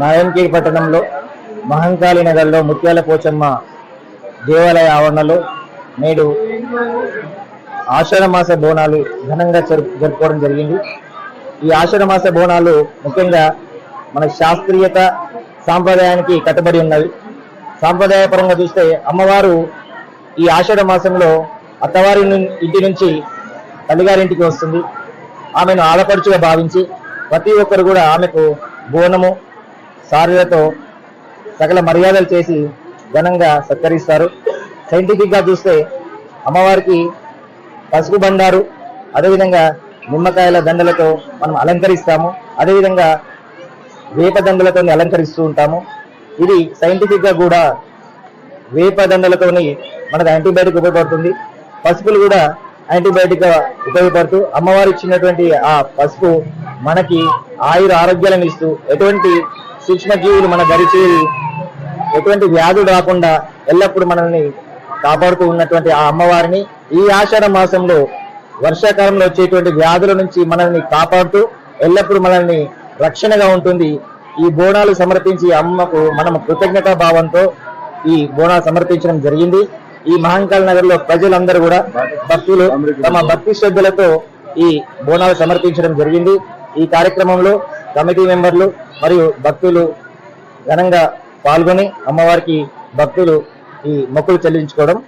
నాయంకేరి పట్టణంలో మహంకాళి నగర్లో ముత్యాల పోచమ్మ దేవాలయ ఆవరణలో నేడు ఆషాఢ మాస బోనాలు ఘనంగా జరుపు జరుపుకోవడం జరిగింది. ఈ ఆషాఢమాస బోనాలు ముఖ్యంగా మన శాస్త్రీయత సాంప్రదాయానికి కట్టబడి ఉన్నవి. సాంప్రదాయపరంగా చూస్తే అమ్మవారు ఈ ఆషాఢ మాసంలో అత్తవారి ఇంటి నుంచి తల్లిగారింటికి వస్తుంది. ఆమెను ఆడపడుచుగా భావించి ప్రతి ఒక్కరు కూడా ఆమెకు బోనము సారులతో సకల మర్యాదలు చేసి ఘనంగా సత్కరిస్తారు. సైంటిఫిక్గా చూస్తే అమ్మవారికి పసుపు బండారు అదేవిధంగా నిమ్మకాయల దండలతో మనం అలంకరిస్తాము. అదేవిధంగా వేప దండలతో అలంకరిస్తూ ఉంటాము. ఇది సైంటిఫిక్గా కూడా వేప దండలతోని మనకు యాంటీబయాటిక్ ఉపయోగపడుతుంది. పసుపులు కూడా యాంటీబయాటిక్గా ఉపయోగపడుతూ అమ్మవారు ఇచ్చినటువంటి ఆ పసుపు మనకి ఆయుర ఆరోగ్యాలను ఇస్తూ ఎటువంటి సూక్ష్మజీవులు మన దరిచేరి ఎటువంటి వ్యాధులు రాకుండా ఎల్లప్పుడూ మనల్ని కాపాడుతూ ఉన్నటువంటి ఆ అమ్మవారిని ఈ ఆషాఢ మాసంలో వర్షాకాలంలో వచ్చేటువంటి వ్యాధుల నుంచి మనల్ని కాపాడుతూ ఎల్లప్పుడూ మనల్ని రక్షణగా ఉంటుంది. ఈ బోనాలు సమర్పించి అమ్మకు మనం కృతజ్ఞతా భావంతో ఈ బోనాలు సమర్పించడం జరిగింది. ఈ మహంకాళ నగర్లో ప్రజలందరూ కూడా భక్తులు తమ భక్తి శ్రద్ధలతో ఈ బోనాలు సమర్పించడం జరిగింది. ఈ కార్యక్రమంలో కమిటీ మెంబర్లు మరియు భక్తులు ఘనంగా పాల్గొని అమ్మవారికి భక్తులు ఈ మొక్కులు చెల్లించుకోవడం